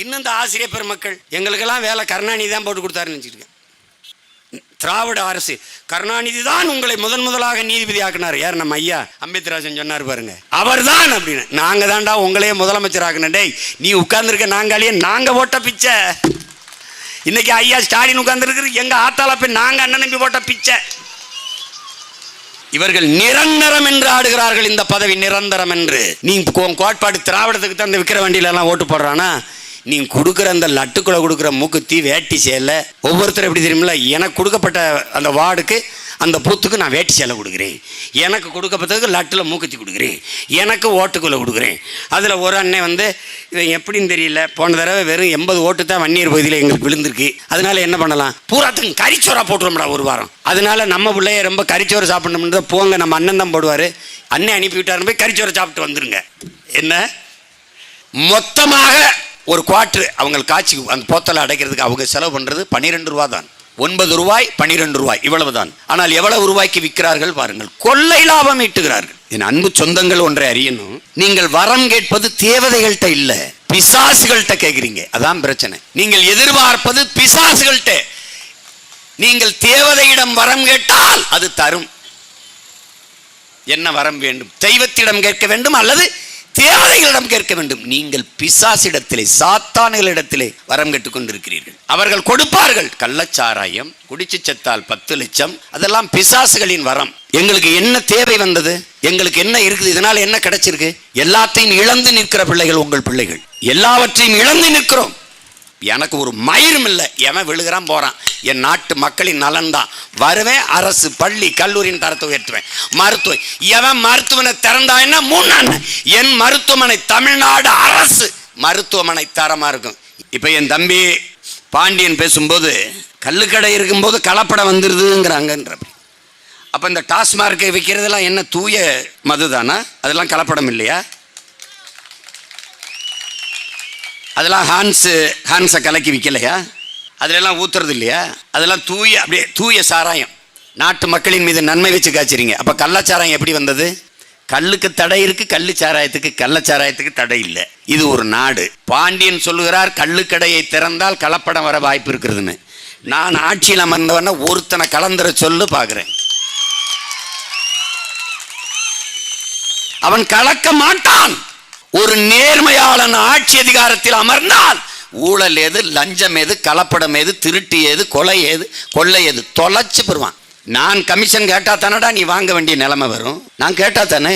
இன்னும் இந்த ஆசிரியர் பெருமக்கள் எங்களுக்கெல்லாம் வேலை கருணாநிதி தான் போட்டு கொடுத்தாருன்னு நினச்சிருக்கேன். திராவிட அரசு கருணாநிதி தான் உங்களை முதன் முதலாக நீதிபதி ஆக்கினார். யார் நம்ம ஐயா அம்பேத்ராஜன் சொன்னார் பாருங்க. அவர்தான் அப்படின்னு. நாங்கள் தான்டா உங்களையே முதலமைச்சர் ஆக்கின டேய் நீ உட்கார்ந்துருக்க நாங்காலேயே நாங்கள் போட்ட பிச்சை. இன்னைக்கு ஐயா ஸ்டாலின் உட்கார்ந்துருக்கு எங்கள் ஆத்தால போய் நாங்கள் அண்ணன் நம்பி போட்ட பிச்சை. இவர்கள் நிரந்தரம் என்று ஆடுகிறார்கள் இந்த பதவி நிரந்தரம் என்று. நீ கோட்பாடு திராவிடத்துக்கு தான் இந்த விக்கிர வண்டியில எல்லாம் ஓட்டு போடுறானா? நீ கொடுக்குற அந்த லட்டுக்குள்ள கொடுக்குற மூக்குத்தி வேட்டி சேலை ஒவ்வொருத்தரும் எப்படி தெரியுமில்ல எனக்கு கொடுக்கப்பட்ட அந்த வார்டுக்கு அந்த பூத்துக்கு நான் வேட்டி சேலை கொடுக்குறேன். எனக்கு கொடுக்கப்பட்டதுக்கு லட்டில் மூக்குத்தி கொடுக்குறேன். எனக்கு ஓட்டுக்குள்ளே கொடுக்குறேன். அதில் ஒரு அண்ணன் வந்து இவன் எப்படின்னு தெரியல போன தடவை வெறும் எண்பது ஓட்டு தான் வன்னியர் பகுதியில் எங்களுக்கு விழுந்திருக்கு. அதனால என்ன பண்ணலாம்? பூராத்துக்கு கறிச்சோரா போட்டுருவோம்டா ஒரு வாரம். அதனால நம்ம பிள்ளைய ரொம்ப கறிச்சோறு சாப்பிடணும்னு போங்க நம்ம அண்ணன் தான் போடுவார். அண்ணன் அனுப்பி விட்டாருன்னு போய் கறிச்சோரை சாப்பிட்டு வந்துருங்க. என்ன? மொத்தமாக ஒரு குவாட்ரு அவங்க காய்ச்சி அந்த போத்தலை அடைக்கிறதுக்கு அவங்க செலவு பண்ணுறது பன்னிரெண்டு ரூபா தான். ஒன்பது ரூபாய் பன்னிரெண்டு ரூபாய் இவ்வளவு தான் ஆனால் எவ்வளவு ரூபாய்க்கு விற்கிறார்கள் பாருங்கள். கொள்ளை லாபம் ஈட்டுகிறார்கள். என் அன்பு சொந்தங்கள் ஒன்றை அறியணும். நீங்கள் வரம் கேட்பது தேவதைகள்கிட்ட இல்ல பிசாசுகள்கிட்ட கேட்குறீங்க. அதான் பிரச்சனை. நீங்கள் எதிர்பார்ப்பது பிசாசுகள்கிட்ட. நீங்கள் தேவதையிடம் வரம் கேட்டால் அது தரும். என்ன வரம் வேண்டும்? தெய்வத்திடம் கேட்க வேண்டும் அல்லது தேவைகளிடம் கேட்க வேண்டும். நீங்கள் பிசாசிடத்திலே சாத்தான்களிடத்திலே வரம் கேட்டுக் கொண்டிருக்கிறீர்கள். அவர்கள் கொடுப்பார்கள். கள்ளச்சாராயம் குடிச்சு செத்தால் பத்து லட்சம் அதெல்லாம் பிசாசுகளின் வரம். எங்களுக்கு என்ன தேவை வந்தது? எங்களுக்கு என்ன இருக்குது? இதனால என்ன கிடைச்சிருக்கு? எல்லாத்தையும் இழந்து நிற்கிற பிள்ளைகள் உங்கள் பிள்ளைகள். எல்லாவற்றையும் இழந்து நிற்கிறோம். எனக்கு ஒரு மயிரும் இல்லை. எவன் விழுகிறான் போகிறான் என் நாட்டு மக்களின் நலன் தான் வருவேன் அரசு பள்ளி கல்லூரியின் தரத்தை உயர்த்துவேன். மருத்துவம் எவன் மருத்துவனை திறந்தான்னா மூணு அண்ணன் என் மருத்துவமனை தமிழ்நாடு அரசு. மருத்துவமனை தரமாக இருக்கும். இப்போ என் தம்பி பாண்டியன் பேசும்போது கல்லுக்கடை இருக்கும்போது கலப்படம் வந்துடுதுங்கிறாங்கன்ற அப்போ இந்த டாஸ்மார்க்கை விற்கிறதெல்லாம் என்ன தூய மதுதானா? அதெல்லாம் கலப்படம் இல்லையா? அதெல்லாம் ஹான்ஸு ஹான்ஸை கலக்கி விற்கலையா அதிலெல்லாம் ஊற்றுறது இல்லையா? அதெல்லாம் தூய அப்படியே தூய சாராயம். நாட்டு மக்களின் மீது நன்மை வச்சு காய்ச்சிறீங்க. அப்போ கள்ளச்சாராயம் எப்படி வந்தது? கல்லுக்கு தடை இருக்கு கல் சாராயத்துக்கு கள்ளச்சாராயத்துக்கு தடை இல்லை. இது ஒரு நாடு. பாண்டியன் சொல்லுகிறார் கள்ளுக்கடையை திறந்தால் கலப்படம் வர வாய்ப்பு இருக்கிறதுன்னு நான் ஆட்சியில் அமர்ந்தவன ஒருத்தனை கலந்துர சொல்லு பார்க்குறேன் அவன் கலக்க மாட்டான்! ஒரு நேர்மையாளன் ஆட்சி அதிகாரத்தில் அமர்ந்தால் ஊழல் எது லஞ்சம் எது கலப்படம் எது திருட்டு எது கொலை எது கொள்ளை எது தொலைச்சு பெறுவான் நான் கமிஷன் கேட்டா தானடா நீ வாங்க வேண்டிய நிலைமை வரும்? நான் கேட்டா தானே?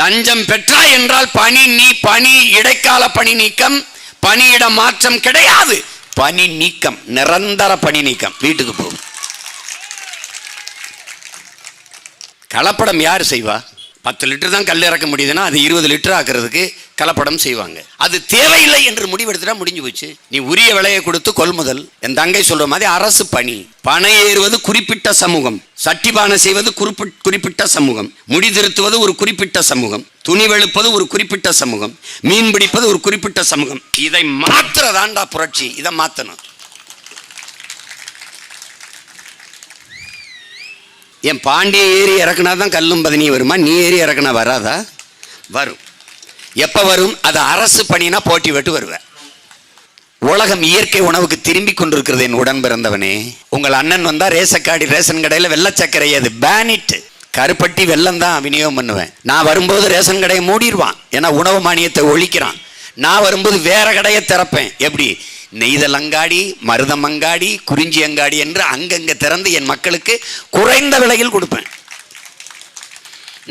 லஞ்சம் பெற்றா என்றால் பணி நீ பணி இடைக்கால பணி நீக்கம் பணியிட மாற்றம் கிடையாது. பணி நீக்கம் நிரந்தர பணி நீக்கம். வீட்டுக்கு போகும் கலப்படம் யார் செய்வா? பத்து லிட்டர் தான் கல் இறக்க முடியுதுன்னா அது இருபது லிட்டர் ஆக்குறதுக்கு கலப்படம் செய்வாங்க. அது தேவையில்லை என்று முடிவெடுத்துட்டா முடிஞ்சு போச்சு. நீ உரிய விலையை கொடுத்து கொள்முதல். என் தங்கை சொல்ற மாதிரி அரசு பணி. பனை ஏறுவது குறிப்பிட்ட சமூகம். சட்டிபானை செய்வது குறிப்பிட்ட குறிப்பிட்ட சமூகம். முடி திருத்துவது ஒரு குறிப்பிட்ட சமூகம். துணி வெளுப்பது ஒரு குறிப்பிட்ட சமூகம். மீன் பிடிப்பது ஒரு குறிப்பிட்ட சமூகம். இதை மாத்துறதாண்டா புரட்சி. இதை மாத்தணும். என் பாண்டிய ஏறி இறக்குனா தான் கல்லும் பதினியும் வருமா? நீ ஏறி இறக்குனா வராதா? வரும். எப்போ வரும்? அது அரசு பணினா போட்டி விட்டு வருவேன் உலகம் இயற்கை உணவுக்கு திரும்பி கொண்டிருக்கிறது என் உடன் பிறந்தவனே. உங்கள் அண்ணன் வந்தால் ரேசக்காடி ரேஷன் கடையில் வெள்ளச்சக்கரை அது பேனிட்டு கருப்பட்டி வெள்ளம் தான் விநியோகம் பண்ணுவேன். நான் வரும்போது ரேஷன் கடையை மூடிடுவான் ஏன்னா உணவு மானியத்தை ஒழிக்கிறான். நான் வரும்போது வேற கடையை திறப்பேன். எப்படி? நெய்தலங்காடி மருதமங்காடி குறிஞ்சி அங்காடி என்று அங்கங்கே திறந்து என் மக்களுக்கு குறைந்த விலையில் கொடுப்பேன்.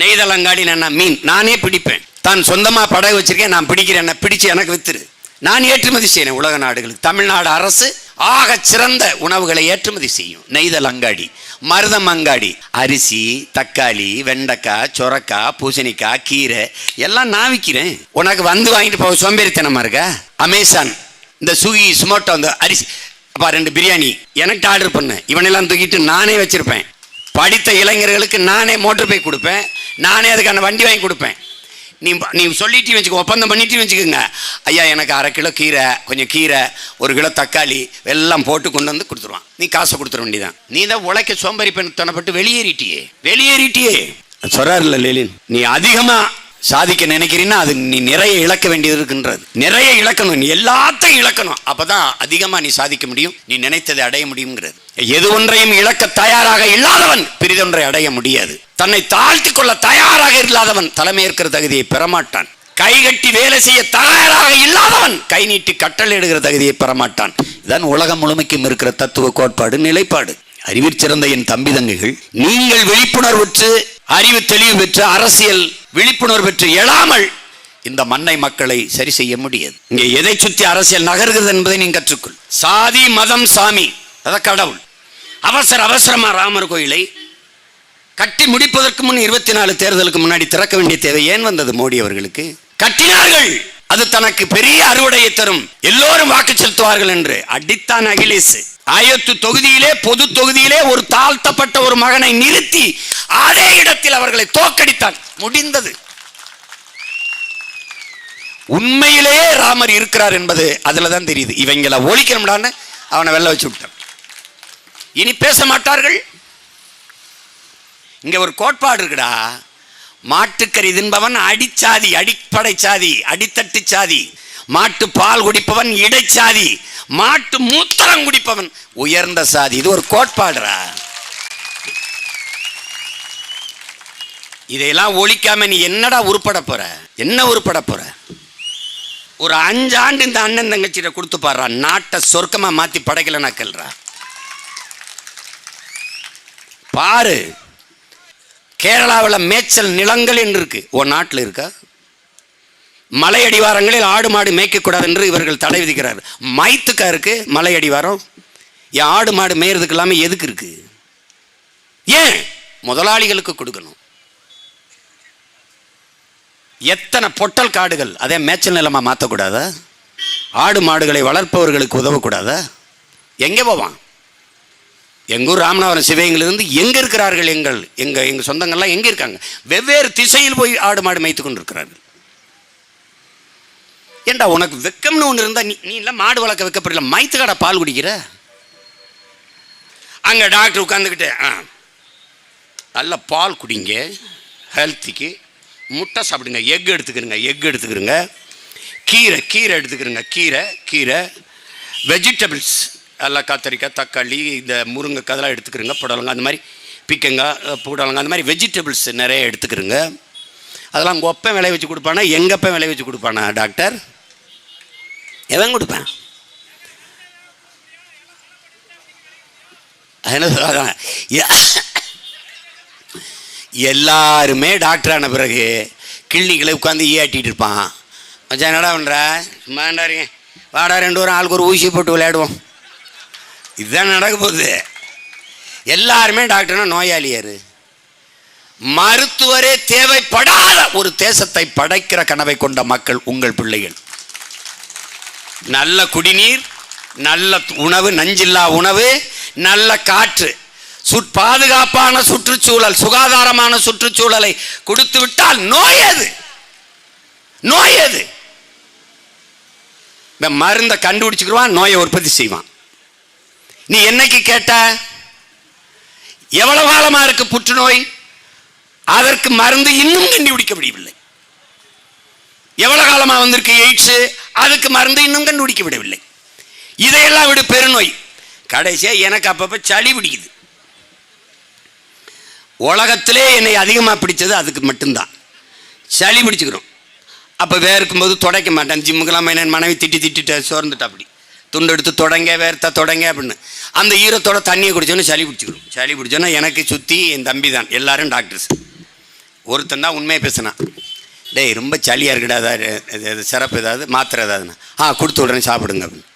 நெய்தலங்காடி நான் மீன். நானே பிடிப்பேன். தான் சொந்தமாக படகு வச்சிருக்கேன். நான் பிடிக்கிறேன். பிடிச்சு எனக்கு வித்துரு நான் ஏற்றுமதி செய்யறேன் உலக நாடுகளுக்கு. தமிழ்நாடு அரசு ஆக சிறந்த உணவுகளை ஏற்றுமதி செய்யும். நெய்தல் அங்காடி மருதம் அங்காடி அரிசி தக்காளி வெண்டைக்காய் சொரக்காய் பூசணிக்காய் கீரை எல்லாம் நான் விற்கிறேன் உனக்கு வந்து வாங்கிட்டு போக சோம்பேறித்தனமா இருக்கா? அமேசான் இந்த சுகி சுமோட்டோ அந்த அரிசி. அப்பா ரெண்டு பிரியாணி. எனக்கு ஆர்டர் பண்ணு. இவனெல்லாம் தூக்கிட்டு நானே வச்சிருப்பேன். படித்த இளைஞர்களுக்கு நானே மோட்டர் பைக் கொடுப்பேன். நானே அதுக்கான வண்டி வாங்கி கொடுப்பேன். நீ நீ சொல்லிட்டு வச்சுக்கோ ஒப்பந்தம் பண்ணிட்டு வச்சுக்கோங்க. ஐயா எனக்கு அரை கிலோ கீரை கொஞ்சம் கீரை ஒரு கிலோ தக்காளி எல்லாம் போட்டு கொண்டு வந்து கொடுத்துருவான். நீ காசை கொடுத்துட வேண்டியதான் நீ தான் உழைக்க சோம்பேறி பெண் தனப்பட்டு வெளியேறிட்டியே. வெளியேறிட்டியே. சொல்றாருல்ல லெலின் நீ அதிகமாக சாதிக்க நினைக்கிறீன்னா அது நீ நிறைய இழக்க வேண்டியது இருக்குன்றது நிறைய இழக்கணும் நீ எல்லாத்தையும் இழக்கணும். அப்பதான் அதிகமா நீ சாதிக்க முடியும் நீ நினைத்ததை அடைய முடியுங்கிறது எது ஒன்றையும் இழக்க தயாராக இல்லாதவன் பிரிதொன்றை அடைய முடியாது. தன்னை தாழ்த்தி கொள்ள தயாராக இல்லாதவன் தலைமையேற்கிற தகுதியை பெறமாட்டான். கை கட்டி வேலை செய்ய தயாராக இல்லாதவன் கை நீட்டி கட்டளையிடுகிற தகுதியை பெறமாட்டான். இதான் உலகம் முழுமைக்கும் இருக்கிற தத்துவ கோட்பாடு நிலைப்பாடு. அறிவிற் சிறந்த என் தம்பி தங்கைகள் நீங்கள் விழிப்புணர்வுற்று அறிவு தெளிவு பெற்று அரசியல் விழிப்புணர்வு பெற்று எழாமல் இந்த மண்ணை மக்களை சரி செய்ய முடியாது. இங்கே எதை சுற்றி அரசியல் நகர்கிறது என்பதை நீங்க கற்றுக்கொள். சாதி மதம் சாமி அத கடவுள். அவசர அவசரமா ராமர் கோயிலை கட்டி முடிப்பதற்கு முன் இருபத்தி நாலு தேர்தலுக்கு முன்னாடி திறக்க வேண்டிய தேவை ஏன் வந்தது மோடி அவர்களுக்கு? கட்டினார்கள். அது தனக்கு பெரிய அறுவடையை தரும். எல்லோரும் வாக்கு செலுத்துவார்கள் என்று. அடித்தான் அகிலேஷ். ஆயத்து தொகுதியிலே பொது தொகுதியிலே ஒரு தாழ்த்தப்பட்ட ஒரு மகனை நிறுத்தி அதே இடத்தில் அவர்களை தோக்கடித்தான் முடிந்தது. உண்மையிலேயே ராமர் இருக்கிறார் என்பது அதுல தான் தெரியுது. இவங்களை ஒழிக்கணும்டான்னு அவனை வெள்ள வச்சு விட்டான். இனி பேச மாட்டார்கள். இங்க ஒரு கோட்பாடு இருக்குடா. மாட்டுக்கறி தின்பவன் அடிச்சாதி அடிப்படை சாதி அடித்தட்டு சாதி. மாட்டு பால் குடிப்பவன் இடைச்சாதி மாட்டு மூத்திரம் குடிப்பவன் உயர்ந்த சாதி. இது ஒரு கோட்பாடுடா. இதையெல்லாம் ஒழிக்காம நீ என்னடா உருப்பட போற? என்ன உருப்பட போற? ஒரு அஞ்சு ஆண்டு இந்த அண்ணன் தங்கச்சிட்ட கொடுத்து பாடுறா. நாட்டை சொர்க்கமா மாத்தி படைக்கலனா கல்றா பாரு கேரளாவில் மேய்ச்சல் நிலங்கள் என்று இருக்குது உன் நாட்டில் இருக்கா? மலை அடிவாரங்களில் ஆடு மாடு மேய்க்கக்கூடாது என்று இவர்கள் தடை விதிக்கிறார் மைத்துக்கா இருக்குது மலை அடிவாரம்? என் ஆடு மாடு மேயறதுக்கு இல்லாமல் எதுக்கு இருக்குது ஏன்? முதலாளிகளுக்கு கொடுக்கணும். எத்தனை பொட்டல் காடுகள்? அதே மேய்ச்சல் நிலமாக மாற்றக்கூடாதா ஆடு மாடுகளை வளர்ப்பவர்களுக்கு உதவக்கூடாதா? எங்கே போவான்? எங்கள் ஊர் ராமநாதபுரம் சிவகங்கையிலிருந்து எங்கே இருக்கிறார்கள் எங்கள் எங்கள் எங்கள் சொந்தங்கள்லாம் எங்கே இருக்காங்க? வெவ்வேறு திசையில் போய் ஆடு மாடு மேய்த்து கொண்டு இருக்கிறார்கள் ஏண்டா உனக்கு வெக்கம்னு ஒன்று இருந்தால் நீ நீ இல்லை மாடு வளர்க்க வைக்கப்படல மைத்துக்கடா பால் குடிக்கிற? அங்கே டாக்டர் உட்காந்துக்கிட்டு ஆ நல்ல பால் குடிங்க ஹெல்த்திக்கு முட்டை சாப்பிடுங்க எக் எடுத்துக்கிறங்க எக் எடுத்துக்கிறங்க கீரை கீரை எடுத்துக்கிறங்க கீரை கீரை வெஜிடபிள்ஸ் எல்லாம் கத்திரிக்காய் தக்காளி இந்த முருங்கைக்காய் அதெல்லாம் எடுத்துக்கிறங்க புடலங்காய் அந்த மாதிரி பிக்கங்காய் புடலங்காய் அந்த மாதிரி வெஜிடபிள்ஸ் நிறைய எடுத்துக்கிறங்க. அதெல்லாம் உங்கள் ஒப்பன் விளைய வச்சு கொடுப்பானா எங்கள் அப்பன் விளைய வச்சு கொடுப்பானா டாக்டர்? எவன் கொடுப்பேன்? என்ன எல்லாருமே டாக்டர் ஆன பிறகு கிளினிக்கில் உட்காந்து ஈயாட்டிகிட்டு இருப்பான். மச்சான் என்னடா பண்ணுற மாண்டாருங்க வாடா ரெண்டு பேரும் ஆளுக்கு ஒரு ஊசி போட்டு விளையாடுவோம். இதுதான் நடக்க போகுது. எல்லாருமே டாக்டர்னா நோயாளியார். மருத்துவரே தேவைப்படாத ஒரு தேசத்தை படைக்கிற கனவை கொண்ட மக்கள் உங்கள் பிள்ளைகள். நல்ல குடிநீர் நல்ல உணவு நஞ்சில்லா உணவு நல்ல காற்று. சுற் பாதுகாப்பான சுற்றுச்சூழல் சுகாதாரமான சுற்றுச்சூழலை கொடுத்து விட்டால் நோய் அது. நோய் அது. இந்த மருந்தை கண்டுபிடிச்சிக்கிடுவான் நோயை உற்பத்தி செய்வான். நீ என்னைக்கு கேட்ட? எவ்வளவு காலமா இருக்கு புற்றுநோய்? அதற்கு மருந்து இன்னும் கண்டுபிடிக்க முடியவில்லை. எவ்வளவு காலமா வந்திருக்கு எய்ட்ஸ் அதுக்கு மருந்து இன்னும் கண்டுபிடிக்க விடவில்லை. இதையெல்லாம் விடு பெருநோய். கடைசியா எனக்கு அப்பப்போ சளி பிடிக்குது. உலகத்திலே என்னை அதிகமாக பிடிச்சது அதுக்கு மட்டும்தான். சளி பிடிச்சிக்கிறோம். அப்போ வேர்க்கும் இருக்கும்போது துடைக்க மாட்டேன். ஜிம்முக்கெல்லாம் என் மனைவி திட்டி திட்டிட்டு சோர்ந்துட்டா அப்படி. துண்டு எடுத்து தொடங்க வேர்த்தா தொடங்க அப்படின்னு. அந்த ஈரத்தோட தண்ணியை குடிச்சோன்னே சளி பிடிச்சிக்கிடும். சளி பிடிச்சோன்னா எனக்கு சுற்றி என் தம்பி தான் எல்லாரும் டாக்டர்ஸ் ஒருத்தன் தான் உண்மையை பேசினான். டேய் ரொம்ப சளியாக இருக்குடா ஏதாவது சிறப்பு ஏதாவது மாத்திரை ஏதாவதுண்ணா ஆ கொடுத்து உடனே சாப்பிடுங்க அப்படின்னு.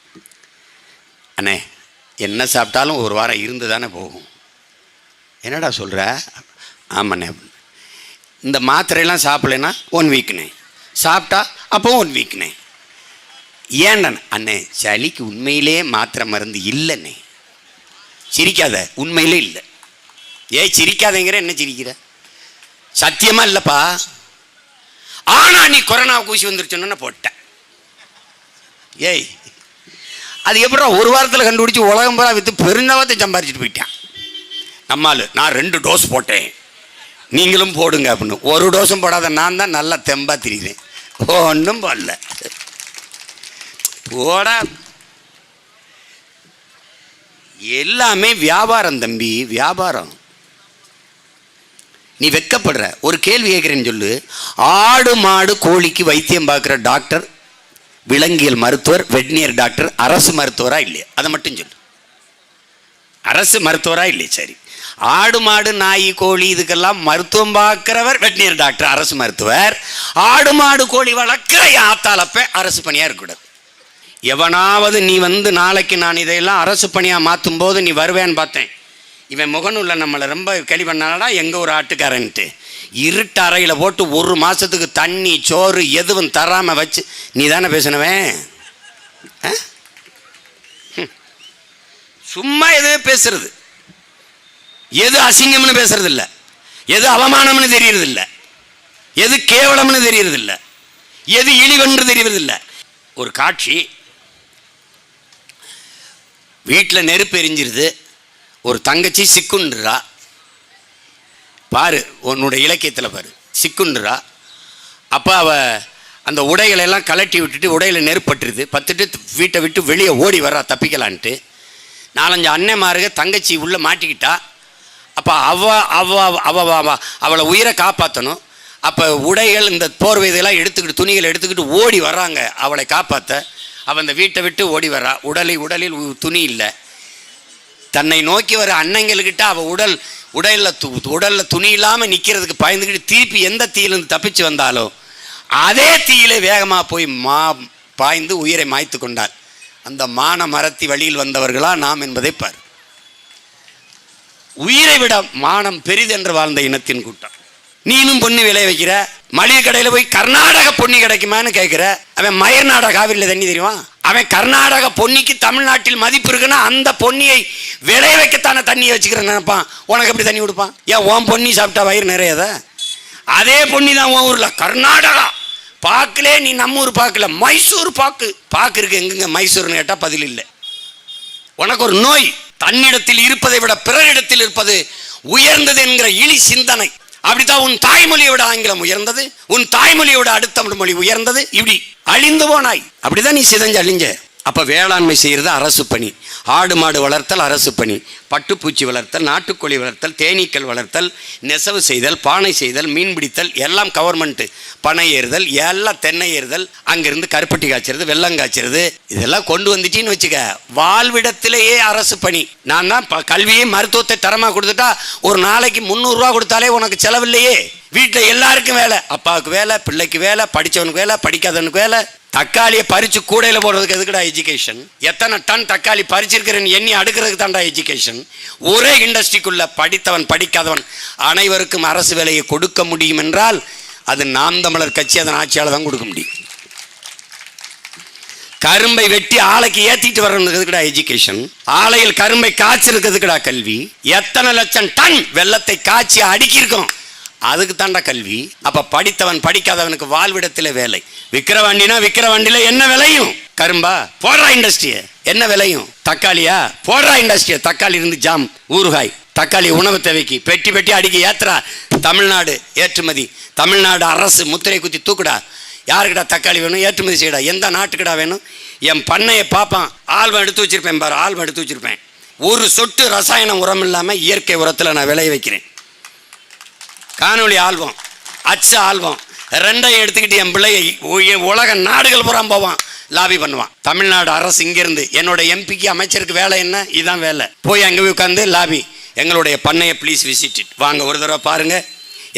அண்ணே என்ன சாப்பிட்டாலும் ஒரு வாரம் இருந்து தானே போகும். என்னடா சொல்கிற ஆமாண்ணே. அப்படின்னு. இந்த மாத்திரையெல்லாம் சாப்பிட்லன்னா ஒன் வீக்குண்ணே சாப்பிட்டா அப்போ ஒன் வீக்குண்ணே ஏண்டண்ணே? அண்ணே சளிக்கு உண்மையிலே மாத்திரை மருந்து இல்லைண்ணே. சிரிக்காத உண்மையிலே இல்லை. ஏய் சிரிக்காதங்கிற என்ன சிரிக்கிற? சத்தியமாக இல்லைப்பா. ஆனா நீ கொரோனா ஊசி வந்துருச்சுன்னு போட்டேன் ஏய் அது எப்படா ஒரு வாரத்தில் கண்டுபிடிச்சி உலகம் பூரா விற்று பெருந்தவத்தை சம்பாரிச்சிட்டு போயிட்டான். நம்மால் நான் ரெண்டு டோஸ் போட்டேன். நீங்களும் போடுங்க அப்படின்னு. ஒரு டோஸும் போடாத நான் தான் நல்லா தெம்பாக திரிகிறேன் ஒன்றும் போடல. போடா. எல்லாமே வியாபாரம் தம்பி வியாபாரம். நீ வெக்கப்படுற ஒரு கேள்வி கேட்குறேன்னு சொல்லு. ஆடு மாடு கோழிக்கு வைத்தியம் பார்க்குற டாக்டர் விலங்கியல் மருத்துவர் வெட்னியர் டாக்டர் அரசு மருத்துவரா இல்லையா? அதை மட்டும் சொல்லு. அரசு மருத்துவரா இல்லையா? சரி. ஆடு மாடு நாய் கோழி இதுக்கெல்லாம் மருத்துவம் பார்க்குறவர் வெட்னியர் டாக்டர் அரசு மருத்துவர். ஆடு மாடு கோழி வளர்க்குற ஆத்தாலப்ப அரசு பணியாக இருக்கக்கூடாது எவனாவது நீ வந்து நாளைக்கு நான் இதையெல்லாம் அரசு பணியாக மாற்றும் போது நீ வருவேன்னு பார்த்தேன். இவன் முகநூலில் நம்மளை ரொம்ப கேள்வி பண்ணாடா எங்கள் ஒரு ஆட்டுக்காரன்ட்டு. இருட்டு அறையில் போட்டு ஒரு மாதத்துக்கு தண்ணி சோறு எதுவும் தராமல் வச்சு நீ தானே பேசினவன்? ஆ? ஹம். சும்மா எதுவே பேசுறது. எது அசிங்கம்னு பேசுறது இல்லை எது அவமானம்னு தெரியறது இல்லை எது கேவலம்னு தெரியறது இல்லை எது இழிவென்று தெரியறது இல்லை ஒரு காட்சி வீட்டில் நெருப்பு எரிஞ்சிருது. ஒரு தங்கச்சி சிக்குன்றா பாரு உன்னோட இலக்கியத்தில் பாரு. சிக்குன்றா அப்போ அவ அந்த உடைகளை எல்லாம் கலட்டி விட்டுட்டு உடையில நெருப்பட்டுருது பத்துட்டு வீட்டை விட்டு வெளியே ஓடி வர்றா தப்பிக்கலான்ட்டு. நாலஞ்சு அண்ணன்மாருக தங்கச்சி உள்ளே மாட்டிக்கிட்டா. அப்போ அவ அவ அவ அவளை உயிரை காப்பாற்றணும் அப்போ உடைகள் இந்த போர்வை இதெல்லாம் எடுத்துக்கிட்டு துணிகளை எடுத்துக்கிட்டு ஓடி வர்றாங்க. அவளை காப்பாற்ற அவள் அந்த வீட்டை விட்டு ஓடி வரா. உடலை உடலில் உ- துணி இல்லை. தன்னை நோக்கி வர அன்னைங்கள்கிட்ட அவள் உடல் உடலில் து உடலில் துணி இல்லாமல் நிற்கிறதுக்கு பயந்துக்கிட்டு திருப்பி எந்த தீயிலிருந்து தப்பிச்சு வந்தாலும் அதே தீயிலே வேகமாக போய் மா பாய்ந்து உயிரை மாய்த்து கொண்டார் அந்த மான மரத்தி வழியில் வந்தவர்களா நாம் என்பதை பார். உயிரை விட மானம் பெரிதென்று வாழ்ந்த இனத்தின் கூட்டம். நீனும் பொண்ணு விளைய வைக்கிற மளிகை கடையில் போய் கர்நாடக பொன்னி கிடைக்குமான்னு கேட்குற அவன் மயர்நாடக காவிரியில் தண்ணி தெரியுமா? அவன் கர்நாடக பொன்னிக்கு தமிழ்நாட்டில் மதிப்பு இருக்குன்னா அந்த பொன்னியை விளைய வைக்கத்தான தண்ணியை வச்சுக்கிறேன் நினைப்பான். உனக்கு எப்படி தண்ணி கொடுப்பான்? ஏன் உன் பொன்னி சாப்பிட்டா வயிறு நிறையதா? அதே பொன்னி தான் உன் ஊரில். கர்நாடகா. பாக்குலே நீ நம்ம ஊர் பாக்கல. மைசூர் பாக்கு. பாக்கு இருக்கு. எங்கெங்க மைசூர்னு கேட்டால் பதில் இல்லை. உனக்கு ஒரு நோய். தன்னிடத்தில் இருப்பதை விட பிறரிடத்தில் இருப்பது உயர்ந்தது என்கிற இழி சிந்தனை. அப்படித்தான் உன் தாய்மொழியை விட ஆங்கிலம் உயர்ந்தது உன் தாய்மொழியை விட அடுத்த மொழி உயர்ந்தது இப்படி அழிந்து போனாய். அப்படிதான் நீ சிதஞ்சு அழிஞ்ச. அப்போ வேளாண்மை செய்கிறது அரசு பணி. ஆடு மாடு வளர்த்தல் அரசு பணி. பட்டுப்பூச்சி வளர்த்தல் நாட்டுக்கோழி வளர்த்தல் தேனீக்கள் வளர்த்தல் நெசவு செய்தல் பானை செய்தல் மீன் பிடித்தல் எல்லாம் கவர்மெண்ட்டு பனை ஏறுதல் எல்லாம் தென்னை ஏறுதல் அங்கேருந்து கருப்பட்டி காய்ச்சறது வெள்ளம் காய்ச்சறது இதெல்லாம் கொண்டு வந்துட்டின்னு வச்சுக்க. வாழ்விடத்திலேயே அரசு பணி. நான் தான் ப- கல்வியை மருத்துவத்தை தரமாக கொடுத்துட்டா ஒரு நாளைக்கு முந்நூறுரூவா கொடுத்தாலே உனக்கு செலவில்லையே. வீட்டில் எல்லாருக்கும் வேலை. அப்பாவுக்கு வேலை பிள்ளைக்கு வேலை படித்தவனுக்கு வேலை படிக்காதவனுக்கு வேலை. தக்காளியை பறிச்சு கூடையில் போடுறதுக்கு எதுக்குடா எஜுகேஷன் எத்தனை டன் தக்காளி பறிச்சிருக்கிறேன்னு எண்ணி அடுக்கிறதுக்கு தான்டா எஜுகேஷன் ஒரே இண்டஸ்ட்ரிக்குள்ள படித்தவன் படிக்காதவன் அனைவருக்கும் அரசு வேலையை கொடுக்க முடியும் என்றால் அது நாம் தமிழர் கட்சி அதன் ஆட்சியால் தான் கொடுக்க முடியும். கரும்பை வெட்டி ஆலைக்கு ஏற்றிட்டு வர்றதுக்குடா எஜுகேஷன் ஆலையில் கரும்பை காய்ச்சிருக்கிறதுக்குடா கல்வி? எத்தனை லட்சம் டன் வெள்ளத்தை காய்ச்சி அடுக்கியிருக்கோம். அதுக்கு தாண்டா கல்வி. அப்போ படித்தவன் படிக்காதவனுக்கு வாழ்விடத்தில் வேலை. விற்கிற வண்டினா விற்கிற வண்டியில் என்ன விலையும்? கரும்பா போடுறா இண்டஸ்ட்ரிய என்ன விலையும்? தக்காளியா? போடுறா இண்டஸ்ட்ரிய தக்காளி இருந்து ஜாம் ஊறுகாய். தக்காளி உணவு தேவைக்கு. பெட்டி பெட்டி அடிக்க ஏத்துறா. தமிழ்நாடு ஏற்றுமதி. தமிழ்நாடு அரசு முத்திரை குத்தி தூக்குடா. யாருக்குடா தக்காளி வேணும்? ஏற்றுமதி செய்யடா. எந்த நாட்டுக்குடா வேணும்? என் பண்ணையை பார்ப்பான் ஆல்பம் எடுத்து வச்சிருப்பேன் பாரு ஆல்பம் எடுத்து வச்சிருப்பேன். ஒரு சொட்டு ரசாயன உரம் இல்லாமல் இயற்கை உரத்தில் நான் விளைய வைக்கிறேன். காணொளி ஆல்பம் அச்சு ஆல்பம் ரெண்டையும் எடுத்துக்கிட்டு என் பிள்ளையை உலக நாடுகள் புறம் போவான் லாபி பண்ணுவான். தமிழ்நாடு அரசு இங்கிருந்து என்னோட எம்பிக்கு அமைச்சருக்கு வேலை என்ன? இதுதான் வேலை. போய் அங்கே உட்காந்து லாபி எங்களுடைய பண்ணையை ப்ளீஸ் விசிட் வாங்க ஒரு தடவை பாருங்கள்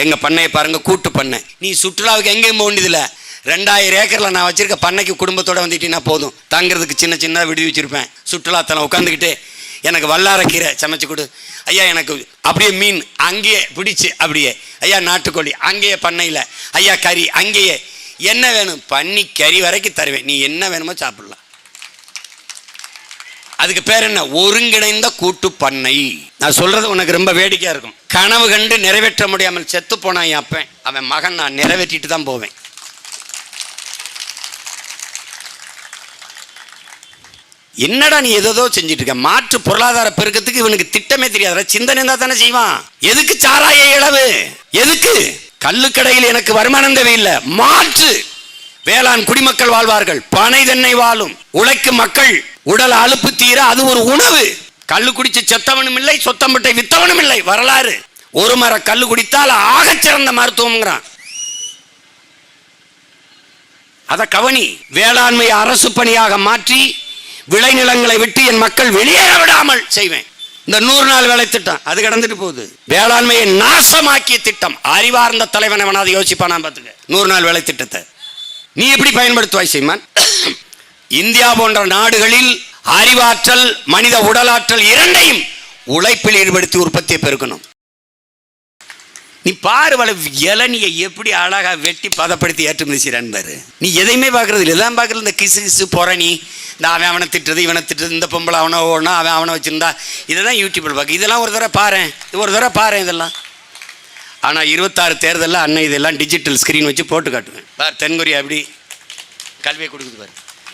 எங்கள் பண்ணையை பாருங்கள் கூட்டு பண்ணை. நீ சுற்றுலாவுக்கு எங்கேயும் போக வேண்டியதில்லை. ரெண்டாயிரம் ஏக்கரில் நான் வச்சுருக்க பண்ணைக்கு குடும்பத்தோடு வந்துட்டீங்கன்னா போதும். தங்குறதுக்கு சின்ன சின்ன விடுவி வச்சுருப்பேன் சுற்றுலாத்தலம் உட்காந்துக்கிட்டு எனக்கு வல்லாரக்கீரை சமைச்சு கொடு. ஐயா எனக்கு அப்படியே மீன் அங்கேயே பிடிச்சி அப்படியே. ஐயா நாட்டுக்கோழி அங்கேயே பண்ணையில். ஐயா கறி அங்கேயே. என்ன வேணும்? பண்ணி கறி வரைக்கும் தருவேன். நீ என்ன வேணுமோ சாப்பிடலாம். அதுக்கு பேர் என்ன? ஒருங்கிணைந்த கூட்டு பண்ணை. நான் சொல்றது உனக்கு ரொம்ப வேடிக்கையா இருக்கும். கனவு கண்டு நிறைவேற்ற முடியாமல் செத்து போனான் அப்பன். அவன் மகன் நான் நிறைவேற்றிட்டு தான் போவேன். என்னடா நீ எதோ செஞ்சுட்டு இருக்க? மாற்று பொருளாதார பெருக்கத்துக்கு இவனுக்கு திட்டமே தெரியாத சிந்தனை இருந்தா தானே செய்வான். எதுக்கு சாராய இளவு எதுக்கு? கல்லுக்கடையில் எனக்கு வருமானம் தேவையில்லை. மாற்று! வேளாண் குடிமக்கள் வாழ்வார்கள். பனை தென்னை வாழும். உழைக்கும் மக்கள். உடல் அலுப்பு தீர அது ஒரு உணவு. கள்ளு குடிச்சு செத்தவனும் இல்லை சொத்தம்பட்டை வித்தவனும் இல்லை. வரலாறு. ஒரு மர கல்லு குடித்தால் ஆக சிறந்த மருத்துவம்ங்கிறான். அத கவனி. வேளாண்மை அரசு பணியாக மாற்றி விளைநிலங்களை விட்டு என் மக்கள் வெளியேற விடாமல் செய்வேன். இந்த நூறு நாள் வேலை திட்டம் அது கடந்துட்டு போகுது. வேளாண்மையை நாசமாக்கிய திட்டம் அறிவார்ந்த தலைவன் அவனாவது யோசிப்பானா பார்த்துக்க. நூறு நாள் வேலை திட்டத்தை. நீ எப்படி பயன்படுத்துவாய் சீமான்? இந்தியா போன்ற நாடுகளில் அறிவாற்றல் மனித உடலாற்றல் இரண்டையும் உழைப்பில் ஈடுபடுத்தி உற்பத்தியை பெருக்கணும். நீ பாரு வள இளநியை எப்படி அழகாக வெட்டி பதப்படுத்தி ஏற்றுமதி செய்கிறான் பாரு. நீ எதையுமே பார்க்கறது இல்லை எல்லாம் பார்க்கறது இந்த கிசு கிசு பொறணி. இந்த அவன் அவனை திட்டுறது இவனை திட்டுறது இந்த பொம்பளை அவனை ஓடனா அவன் அவனை வச்சுருந்தா. இதெல்லாம் யூடியூப்பில் பார்க்க. இதெல்லாம் ஒரு தடவை பாரேன். ஒரு தடவை பாரு இதெல்லாம். ஆனால் இருபத்தாறு தேர்தலில் அன்னை இதெல்லாம் டிஜிட்டல் ஸ்க்ரீன் வச்சு போட்டு காட்டுவேன். பார் தென்கொரியா எப்படி கல்வியை கொடுக்குது பாரு.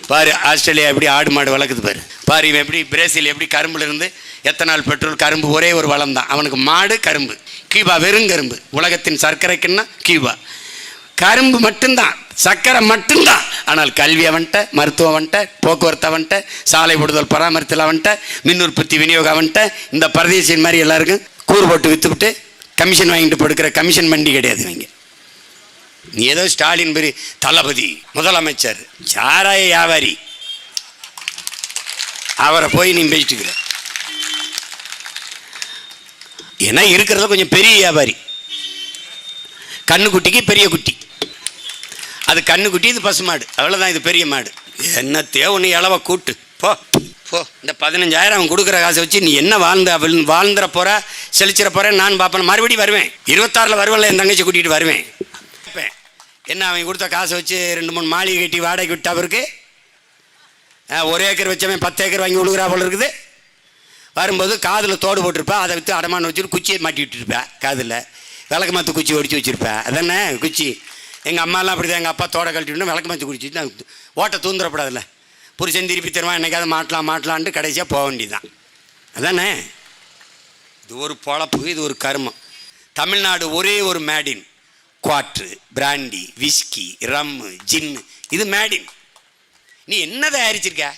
பாரு ஆஸ்திரேலியா எப்படி ஆடு மாடு வளர்க்குது பாரு. பாரு இவன் எப்படி பிரேசில் எப்படி கரும்புல இருந்து எத்தனால் பெட்ரோல் கரும்பு ஒரே ஒரு வளம் தான். அவனுக்கு மாடு கரும்பு. கியூபா வெறும் கரும்பு. உலகத்தின் சர்க்கரைக்குன்னா கியூபா கரும்பு மட்டும்தான் சர்க்கரை மட்டும்தான். ஆனால் கல்வி அவன்கிட்ட மருத்துவம் அவன்கிட்ட போக்குவரத்து அவன்கிட்ட சாலை விடுதல் பராமரித்தல் அவன்கிட்ட மின் உற்பத்தி விநியோகம் அவன்கிட்ட இந்த பரதேசியின் மாதிரி எல்லாருக்கும் கூறு போட்டு விற்றுவிட்டு கமிஷன் வாங்கிட்டு போடுக்கிற கமிஷன் வண்டி கிடையாது இவங்க. ஏதோ ஸ்டாலின் பெரிய தளபதி முதலமைச்சர் சாராய வியாபாரி. அவரை போய் நீ பேசிட்டுக்கிற. ஏன்னா இருக்கிறத கொஞ்சம் பெரிய வியாபாரி. கண்ணுக்குட்டிக்கு பெரிய குட்டி. அது கண்ணுக்குட்டி இது பசுமாடு. அவ்வளோதான் இது பெரிய மாடு. என்ன தேவனு இளவ கூட்டு. போ போ. இந்த பதினஞ்சாயிரம் அவன் கொடுக்குற காசை வச்சு நீ என்ன வாழ்ந்த வாழ்ந்துற போற செழிச்சிட போற நான் பார்ப்பேன். மறுபடியும் வருவேன். இருபத்தாறில் வருவல என் தங்கச்சி கூட்டிகிட்டு வருவேன். என்ன அவன் கொடுத்த காசை வச்சு ரெண்டு மூணு மாளிகை கட்டி வாடகை விட்டா அவருக்கு ஒரு ஏக்கர் வச்சவன் பத்து ஏக்கர் வாங்கி விழுகிறா போல இருக்குது. வரும்போது காதில் தோடு போட்டிருப்பா அதை விற்று அடமான வச்சுட்டு குச்சியை மாட்டி விட்டுருப்பேன் காதில். விளக்கு மாற்று குச்சி ஒடிச்சு வச்சுருப்பேன் அதானே குச்சி. எங்கள் அம்மாலாம் அப்படி தான் எங்கள் அப்பா தோடை கழட்டி விட்டு விளக்கு மாற்றி குடிச்சு தான் ஓட்டை தூந்துடப்படாதுல்ல புருஷன் திருப்பி தருவான் என்னைக்காவது மாட்டலாம் மாட்டலான்ட்டு கடைசியாக போக வேண்டியதுதான். அதானே? இது ஒரு பொழப்பு இது ஒரு கர்மம். தமிழ்நாடு ஒரே ஒரு made in. Quarter brandy whisky rum gin இது மேடின். நீ என்ன தயாரிச்சிருக்க?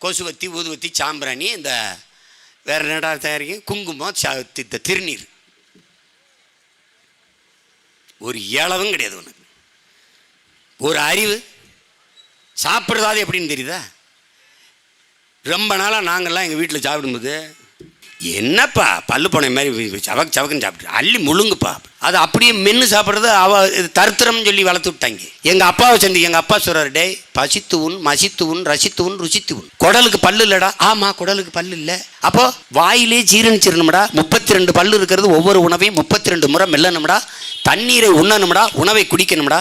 கொசுவத்தி ஊதுவத்தி சாம்பிராணி இந்த வேறு என்னடா தயாரிக்க? குங்குமம் சா- தி- இந்த திருநீர். ஒரு இளவும் கிடையாது உனக்கு. ஒரு அறிவு. சாப்பிட்றதாவது எப்படின்னு தெரியுதா? ரொம்ப நாளாக நாங்கள்லாம் எங்கள் வீட்டில் சாப்பிடும்போது என்னப்பா பல்லு போன மாதிரி சவக்கு சவக்குன்னு சாப்பிட்டு அள்ளி முழுங்குப்பா. அது அப்படியே மென்று சாப்பிட்றது அவ இது தருத்திரம்னு சொல்லி வளர்த்து விட்டாங்க. எங்கள் அப்பாவை சந்தி எங்கள் அப்பா சொல்கிறார் டே பசித்து உன் மசித்து உன் ரசித்து உன் ருசித்து உன் குடலுக்கு பல்லு இல்லைடா. ஆமாம் குடலுக்கு பல்லு இல்லை. அப்போ வாயிலே ஜீரணிச்சிடணும்டா முப்பத்தி ரெண்டு பல்லு இருக்கிறது ஒவ்வொரு உணவையும் முப்பத்தி ரெண்டு முறை மெல்லணும்டா. தண்ணீரை உண்ணணும்டா. உணவை குடிக்கணும்டா.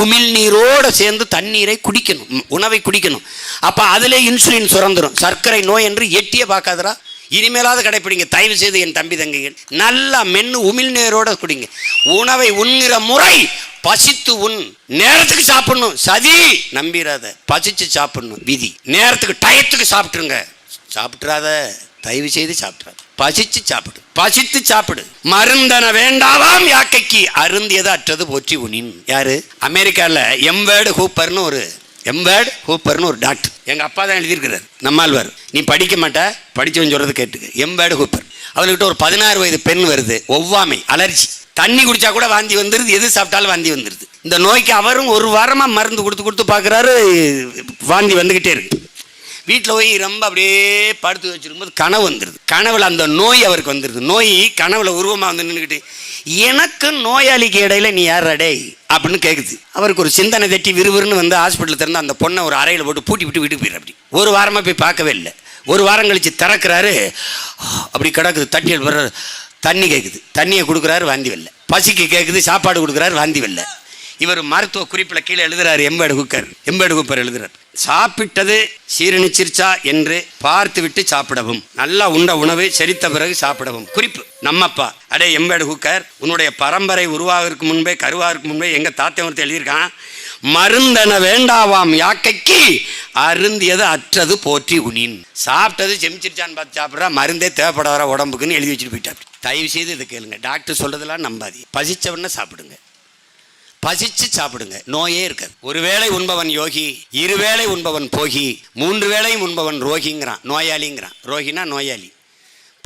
உமிழ் நீரோடு சேர்ந்து தண்ணீரை குடிக்கணும். உணவை குடிக்கணும். அப்போ அதிலே இன்சுலின் சுரந்துடும் சர்க்கரை நோய் என்று எட்டியே பார்க்காதடா. இனிமேலாவது கடைப்பிடிங்க தயவு செய்து என் தம்பி தங்கைகள். நல்லா மென்னு உமிழ்நீரோட குடிங்க. உணவை உண்கிற முறை பசித்து உண் நேரத்துக்கு சாப்பிடணும். சதி! நம்பிராத. பசிச்சு சாப்பிடணும். விதி. நேரத்துக்கு டயத்துக்கு சாப்பிட்டுருங்க. சாப்பிட்றாத தயவு செய்து சாப்பிட்றாத பசிச்சு சாப்பிடு. பசித்து சாப்பிடு. மருந்தன வேண்டாவாம் யாக்கைக்கு. அருந்தியது அற்றது போற்றி உனின். யாரு? அமெரிக்காவில் எம்வேர்டு ஹூப்பர்னு ஒரு எம்பேர்டு ஹூப்பர்னு ஒரு டாக்டர். எங்கள் அப்பா தான் எழுதியிருக்கிறார். நம்மாழ்வார். நீ படிக்க மாட்ட படிச்சவன் சொல்கிறது கேட்டுக்கு. எம்பேர்டு ஹூப்பர். அவர்கிட்ட ஒரு பதினாறு வயது பெண் வருது. ஒவ்வாமை அலர்ஜி. தண்ணி குடிச்சா கூட வாந்தி வந்துடுது எது சாப்பிட்டாலும் வாந்தி வந்துருது. இந்த நோய்க்கு அவரும் ஒரு வாரமாக மருந்து கொடுத்து கொடுத்து பார்க்குறாரு வாந்தி வந்துக்கிட்டே இருக்கு. வீட்டில் போய் ரொம்ப அப்படியே படுத்து வச்சிருக்கும்போது கனவு வந்துடுது கனவில் அந்த நோய் அவருக்கு வந்துடுது நோய் கனவில் உருவமாக வந்து நின்றுக்கிட்டு எனக்கு நோயாளிக்கு இடையில நீ யார் டேய்? அப்படின்னு கேட்குது அவருக்கு ஒரு சிந்தனை தட்டி விறுவிறுன்னு வந்து ஹாஸ்பிட்டலில் திறந்து அந்த பொண்ணை ஒரு அறையில் போட்டு பூட்டி விட்டு வீட்டுக்கு போயிடுற அப்படி. ஒரு வாரமாக போய் பார்க்கவே இல்லை. ஒரு வாரம் கழிச்சு திறக்கிறாரு. அப்படி கிடக்குது தட்டியல் வர்ற தண்ணி கேட்குது தண்ணியை கொடுக்குறாரு வாந்தி வெல்ல பசிக்கு கேட்குது சாப்பாடு கொடுக்குறாரு வாந்தி வெல்ல இவர் மருத்துவ குறிப்பில் கீழே எழுதுறாரு எம்பேடு குக்கர். எம்பேடு குப்பர் எழுதுறார். சாப்பிட்டது சீரணிச்சிருச்சா என்று பார்த்துவிட்டு சாப்பிடவும். நல்லா உண்ட உணவு செரித்த பிறகு சாப்பிடவும். குறிப்பு நம்மப்பா. அடே எம்பேடு குக்கர் உன்னுடைய பரம்பரை உருவாகிறதுக்கு முன்பே கருவாகிறதுக்கு முன்பே எங்கள் தாத்தன் ஒருத்தர் எழுதியிருக்கான் மருந்தென வேண்டாவாம் யாக்கைக்கு அருந்தியது அற்றது போற்றி உனின். சாப்பிட்டது செமிச்சிருச்சான்னு பார்த்து சாப்பிட்றா மருந்தே தேவைப்பட வர உடம்புக்குன்னு எழுதி வச்சுட்டு போயிட்டா தயவு செய்து இதை கேளுங்க. டாக்டர் சொல்றதெல்லாம் நம்பாதி பசிச்சவன சாப்பிடுங்க. பசிச்சு சாப்பிடுங்க. நோயே இருக்காது. ஒருவேளை உண்பவன் யோகி இருவேளை உண்பவன் போகி மூன்று வேளையும் உண்பவன் ரோகிங்கிறான் நோயாளிங்கிறான். ரோகினா நோயாளி.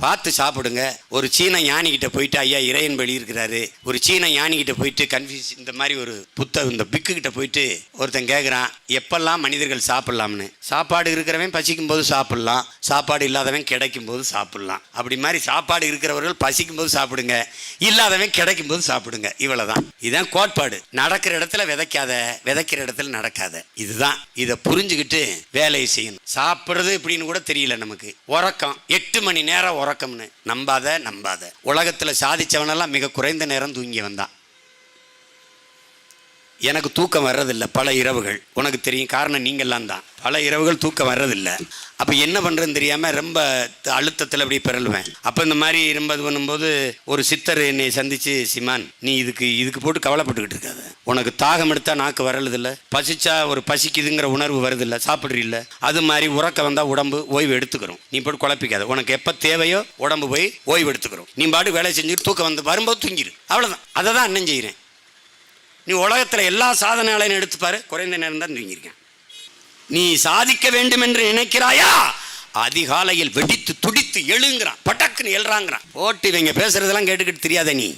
பார்த்து சாப்பிடுங்க. ஒரு சீன ஞானிகிட்ட போயிட்டு ஐயா இறையன் பலி இருக்கிறாரு. ஒரு சீன ஞானிகிட்ட போயிட்டு கன்ஃபியூஸ் இந்த மாதிரி ஒரு புத்தகம் இந்த பிக்கு கிட்ட போயிட்டு ஒருத்தன் கேட்குறான் எப்பெல்லாம் மனிதர்கள் சாப்பிட்லாம்னு? சாப்பாடு இருக்கிறவன் பசிக்கும் போது சாப்பிட்லாம். சாப்பாடு இல்லாதவன் கிடைக்கும் போது சாப்பிட்லாம். அப்படி மாதிரி சாப்பாடு இருக்கிறவர்கள் பசிக்கும் போது சாப்பிடுங்க. இல்லாதவன் கிடைக்கும் போது சாப்பிடுங்க. இவ்வளவுதான். இதுதான் கோட்பாடு. நடக்கிற இடத்துல விதைக்காத விதைக்கிற இடத்துல நடக்காத. இதுதான். இதை புரிஞ்சுக்கிட்டு வேலையை செய்யணும். சாப்பிட்றது இப்படின்னு கூட தெரியல நமக்கு. உறக்கம். எட்டு மணி நேரம் உறக்கம்னு. நம்பாத நம்பாத. உலகத்தில் சாதிச்சவனெல்லாம் மிக குறைந்த நேரம் தூங்கி வந்தான் எனக்கு தூக்கம் வர்றதில்லை பல இரவுகள். உனக்கு தெரியும் காரணம் நீங்கள்லாம் தான். பல இரவுகள் தூக்கம் வர்றதில்லை. அப்போ என்ன பண்ணுறதுன்னு தெரியாமல் ரொம்ப அழுத்தத்தில் அப்படி பிறழுவேன் அப்போ இந்த மாதிரி ரொம்ப இது பண்ணும்போது ஒரு சித்தர் என்னை சந்தித்து சிமான் நீ இதுக்கு இதுக்கு போட்டு கவலைப்பட்டுக்கிட்டு இருக்காது. உனக்கு தாகம் எடுத்தால் நாக்கு வரலதில்ல. பசிச்சா ஒரு பசிக்குதுங்கிற உணர்வு வருதில்ல. சாப்பிட்றில்ல. அது மாதிரி உறக்க வந்தால் உடம்பு ஓய்வு எடுத்துக்கிறோம். நீ போட்டு குழப்பிக்காத. உனக்கு எப்போ தேவையோ உடம்பு போய் ஓய்வு எடுத்துக்கிறோம். நீ பாட்டு வேலை செஞ்சுட்டு தூக்கம் வந்து வரும்போது தூங்கிடு அவ்வளோதான் அதை தான் அண்ணன் செய்கிறேன் நீ உலகத்தில் எல்லா சாதனைகளையும் எடுத்து பாரு குறைந்த நேரம் தான் தூங்கியிருக்கேன். நீ சாதிக்க வேண்டும் என்று நினைக்கிறாயா? அதிகாலையில் வெடித்து துடித்து எழுங்கிறான். பட்டக்குன்னு எழுறாங்கிறான். போட்டு இவங்க பேசுறதெல்லாம் கேட்டுக்கிட்டு தெரியாத நீ.